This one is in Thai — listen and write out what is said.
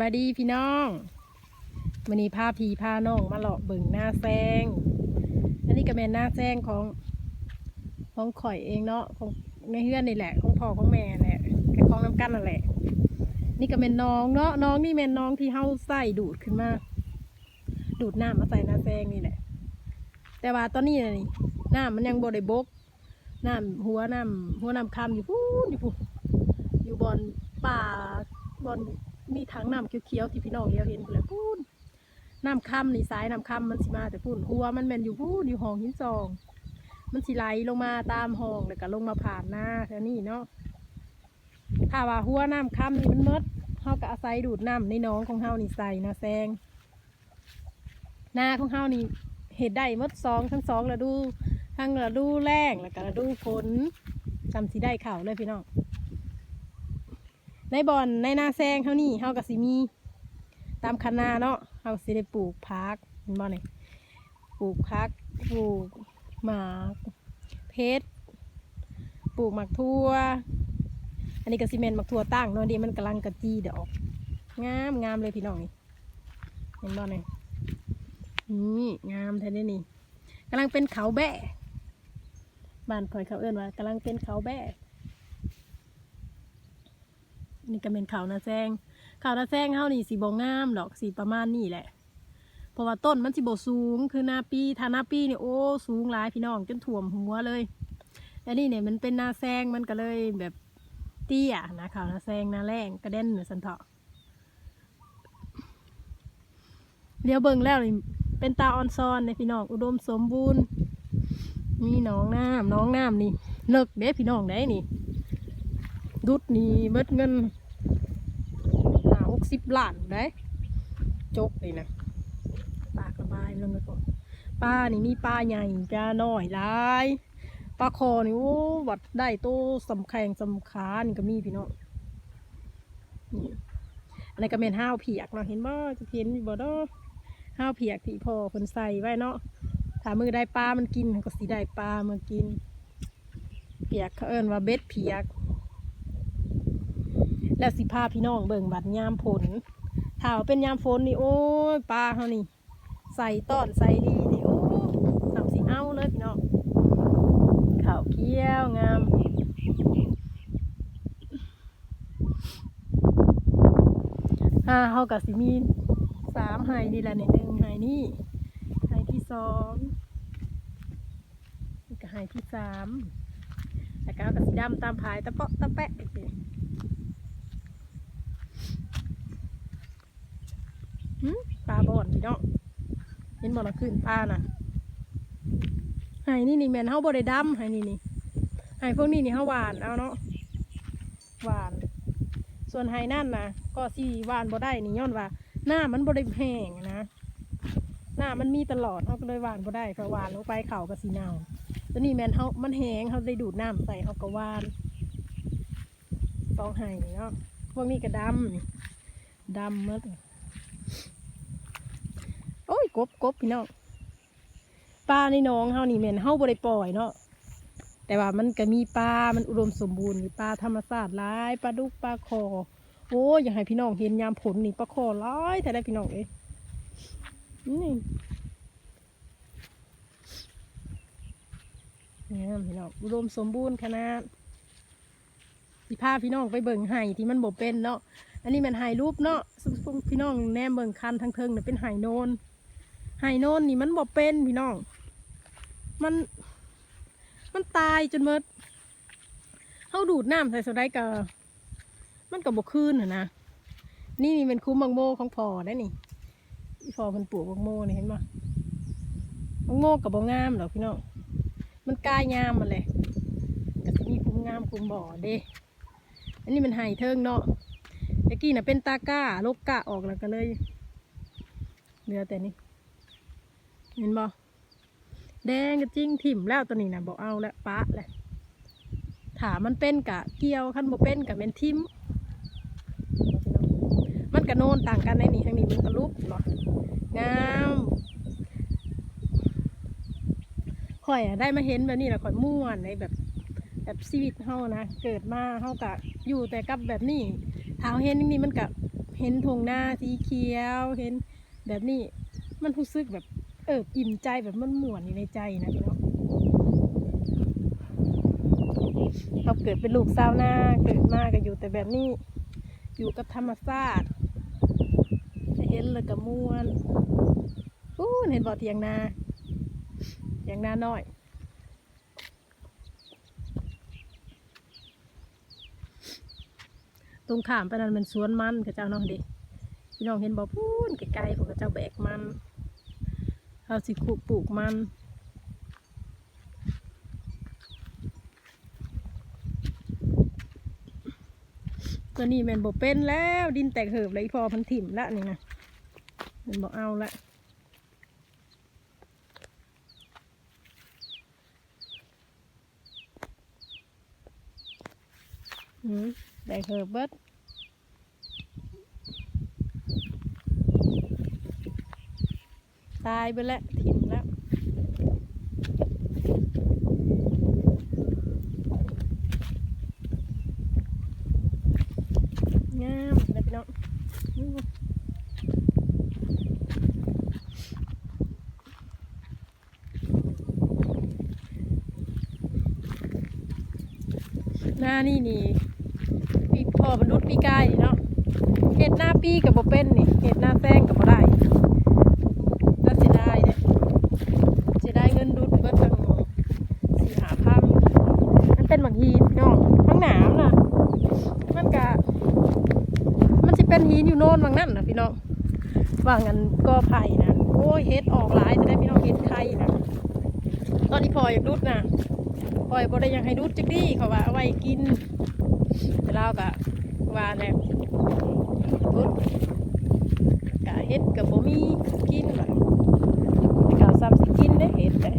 บายดีพี่น้องวันนี้พาพี่พาน้องมาเลาะเบิ่งหน้าแซง อันนี้ก็เป็นหน้าแซงของของข่อยเองเนาะของในเฮือนนี่แหละ ของพ่อของแม่แหละแค่ของน้ำกันนั่นแหละ นี่ก็เป็นน้องเนาะน้องนี่เป็นน้องที่เฮาใส่ดูดขึ้นมา ดูดน้ำมาใส่หน้าแซงนี่แหละ แต่ว่าตอนนี้นี่น้ำมันยังบ่ได้บกน้ำหัวน้ำหัวน้ำคำอยู่พูนอยู่พูนอยู่บอนป่าบอน มีถังน้ำเขียวๆที่พี่น้องเลี้ยวเห็นพูนแหละพูนน้ำคำนี่สายน้ำคำมันสิมาแต่พูนหัวมันแม่นอยู่พูนอยู่ห้องหินซอง มันสิไหลลงมาตามห้องแล้วก็ลงมาผ่านหน้าแค่นี้เนาะถ้าว่าหัวน้ำคำนี่มันมดเฮาก็อาศัยดูดน้ำในน้องของเฮานี่ใส่นะแซงหน้าของเฮานี่เห็ดได้มดสองทั้งสองฤดูทั้งฤดูแล้งแล้วก็ฤดูฝนจำสิได้ข่าวเลยพี่น้อง ในบอนในนาแซงเฮานี่เฮากับสิมี ตามคันาเนาะเฮาสิได้ปลูกพักเห็นบ่นี่ปลูกพักปลูกหมากเพชรปลูกหมากทั่ว อันนี้ก็ซีเมนต์หมากทั่วตั้งเนาะดีมันกำลังกระจีเดี๋ยวออกงามงามเลยพี่น้องนี่เห็นบ่นี่นี่งามแท้นี่นี่กำลังเป็นเขาแบะบ้านคอยเขาเอื้นว่ากำลังเป็นเขาแบะ นี่ก็เป็นเขานาแซงเขานาแซงเฮานี่สีบงงามดอกสีประมาณนี่แหละ เพราะว่าต้นมันสิบสูงคือหน้าปีทาหน้าปีนี่โอ้สูงหลายพี่น้องจนถ่วมหัวเลยและนี่เนี่ยมันเป็นนาแซงมันก็เลยแบบเตี้ยนะเขานาแซงนาแรงกระเด็นเหนือสันเถาะเดี๋ยวเบิ่งแล้วนี่เป็นตาออนซอนในพี่น้องอุดมสมบูรณ์มีน้องน้ำน้องน้ำนี่เลิกเด้พี่น้องได้นี่ ดุดนี่เบิดเงินหาหกสิบล้านได้จกนี่นะปากระบายลงไปก่อนปลานี่มีปลาใหญ่ปลาน้อยหลายปลาคอนี่โอ้วัดได้โตสำแขงสำขานี่ก็มีพี่น้องนี่อันนี้ก็เป็นห้าวเผียกเนาะเห็นบ่จะเห็นบ่เนาห้าวเพียกที่พ่อคนใส่ไว้เนาะถ้ามือได้ปลามันกินก็สิได้ปลามากินเพียกเขาเอิ้นว่าเบ็ดเพียก แล้วสิพาพี่น้องเบิ่งบัดยามฝนถ้าเป็นยามฝนนี่โอ้ยปลาเขานี่ ใส่ต้อนใส่ดีนี่โอ้สามสิเอาเลยพี่น้องขาวเกี้ยวงามอ่าเขากับสิมีสามไฮนี่แหละในหนึ่งไฮนี่ไฮที่สองนี่ก็ไฮที่สามแล้วก็เอากับสีดำตามพายตะเปาะตะแปะอีกทีหืมปลาบอนพี่น้องเห็นบ่ละขึ้นปลาน่ะไฮนี่นี่แมนเฮาบ่ได้ดำไฮนี่นี่ไฮพวกนี้นี่เฮาหวานเอาเนาะหวาน ส่วนไฮนั่นนะก็สีหวานบ่ได้นี่ย้อนว่า หน้ามันบ่ได้แห้งนะหน้ามันมีตลอดเขาก็เลยหวานบ่ได้เพราะหวานลงไปเขาก็สีเน่าตัวนี้แมนเขามันแห้งเขาได้ดูดน้ำใส่เขาก็หวานสองไห้เนาะพวกนี้ก็ดำดำมดโอ้ย กบกบพี่น้องปลาในน้องเฮานี่แม่นเฮาบ่ได้ปล่อยเนาะแต่ว่ามันก็มีปลา มันอุดมสมบูรณ์ปลาธรรมชาติหลายปลาดุกปลาคอ โอ้ยอยากให้พี่น้องเห็นยามผลนี่ปลาคอร้ายแต่ได้พี่น้องเอ้ยนี่งามพี่น้องอุดมสมบูรณ์ขนาดสิพาพี่น้องไปเบิ่งไห่ที่มันบ่เป็นเนาะ อันนี้มันไห่รูปเนาะพี่น้องแนมเบิ่งคันทั้งเทิงเนี่ยเป็นไห่โนน ไห่โนนนี่มันบ่เป็นพี่น้อง มัน มันตายจนหมดเขาดูดน้ำใส่สไลด์กับมันกับบกคืนน่ะนะนี่นี่เป็นคุ้มบังโมของพอได้นี่พ่อมันปลูกบังโมนี่เห็นปะบังโมกับบางงามดอพี่น้อง มันกล้ายามมันเลยก็จะมีคุ้มงามคุ้มบ่อเด้อันนี้มันไห่เทิงเนาะตะกี้น่ะเป็นตาก้า โลกก้าออกแล้วก็เลย เหลือแต่นี่ เห็นบ่แดงก็จริงถิ่มแล้วตัวนี้นะบอกเอาแล้วปะแหละถามมันเป็นกะเกี่ยวขั้นบ่เป็นกะเป็นทิมมันกระโนนต่างกันในนี่ทางนี้มันกระลุกเนาะงามข่อยได้มาเห็นแบบนี้แหละข่อยม่วนในแบบแบบชีวิตเฮานะเกิดมาเฮากะอยู่แต่กับแบบนี้ถ้าเฮาเห็นนี่มันกะเห็นทงหน้าสีเขียวเห็นแบบนี้มันรู้สึกแบบ เอออิ่มใจแบบมันหมวนอยู่ในใจนะพี่น้องเราเกิดเป็นลูกสาวนาเกิดมาก็อยู่แต่แบบนี้ อยู่กับธรรมชาติเห็นเลยก็ม่วนอู้เห็นบ่อเทียงนาเทียงนาน้อยตรงข้ามไปนั้นมันสวนมันกับเจ้าน้องเด็กพี่น้องเห็นบ่อพูนไกลๆของเจ้าแบกมัน เอาสิขุปลูกมันตัวนี้แมันบ่เป็นแล้วดินแตกเหิบเลยพอพันถิ่มละนี่นะมันบอกเอาละอืมแตกเหิบเบิด ตายไปแล้วถิ่มแล้วงามเลยพี่น้องหน้านี่นี่ปีพ่อบรรลุปีกายนี่เนาะเห็ดหน้าปีกับโบเป็นนี่เห็ดหน้าแซงกับโบได้น่าเสียดายเนี่ยเสียดายเงินดุดเบิดทั้งสี่หาพันมันเป็นบางทีพี่น้องทั้งหนามน่ะ มันกะ มันจะเป็นหิน อยู่โน่นบางนั่นนะพี่น้องว่างันก็ไผ่นะโอ้ยเฮ็ดออกหลายจะได้พี่น้องเฮ็ดไข่นะตอนนี้พออยดุดนะพอยบ่ได้ยากให้ดุดจักดีเขาว่าเอาไว้กินแต่เรากะว่าแหละดุดกะเฮ็ดกับบ่มีกินแบบกะซ้ำสิกินได้เฮ็ดแต่